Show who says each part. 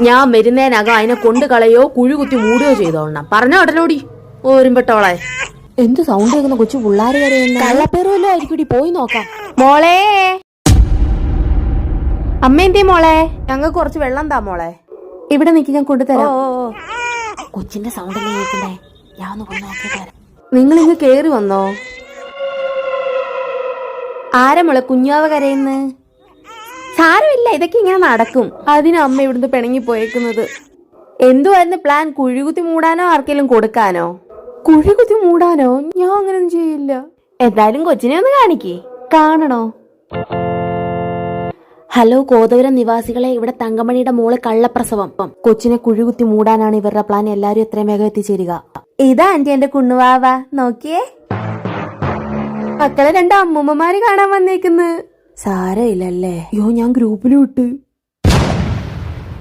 Speaker 1: ഞാൻ വരുന്നതിനകം അതിനെ കൊണ്ട് കളയോ കുഴി കുത്തി മൂടുകയോ ചെയ്തോളണം പറഞ്ഞോ ഉടനോടി. ഓരുമ്പെട്ടോളെ എന്ത് സൗണ്ട് കേൾക്കുന്ന കൊച്ചു പിള്ളാര് കരയുന്ന കള്ളപ്പേറുമല്ലോ ആയിരിക്കും പോയി നോക്കാം. മോളെ. അമ്മ എന്തേ മോളെ? ഞങ്ങൾക്ക് കുറച്ച് വെള്ളം താ മോളെ. ഇവിടെ നിൽക്കി ഞാൻ കൊണ്ടുതരാം കൊച്ചിന്റെ സൗണ്ട് കേൾക്കണ്ടേ? ഞാൻ ഒന്ന് പോയി നോക്കിയിട്ട് വരാം. നിങ്ങൾ ഇങ്ങ് കേറി വന്നോ? ആരാ കുഞ്ഞാവ് കുഞ്ഞാവ കരയുന്ന്? സാരമില്ല ഇതൊക്കെ ഇങ്ങനെ നടക്കും. അതിന് അമ്മ ഇവിടുന്ന് പിണങ്ങി പോയേക്കുന്നത്. എന്തുവായിരുന്നു പ്ലാൻ? കുഴികുത്തി മൂടാനോ ആർക്കെങ്കിലും കൊടുക്കാനോ? കുഴികുത്തി മൂടാനോ? ഞാൻ അങ്ങനെയൊന്നും ചെയ്യില്ല. എന്തായാലും കൊച്ചിനെ ഒന്ന് കാണിക്കേ. കാണണോ? ഹലോ കോതവരം നിവാസികളെ. ഇവിടെ തങ്കമണിയുടെ മോൾ കള്ളപ്രസവം. കൊച്ചിനെ കുഴികുത്തി മൂടാനാണ് ഇവരുടെ പ്ലാൻ. എല്ലാരും എത്രയും വേഗം എത്തിച്ചേരുക. ഇതാ ആന്റി എന്റെ കുണ്ണുവാവ നോക്കിയേ. മക്കളെ രണ്ട് അമ്മൂമ്മമാര് കാണാൻ വന്നേക്കുന്ന്. സാരമില്ലല്ലേ അയ്യോ ഞാൻ ഗ്രൂപ്പിൽ വിട്ട്.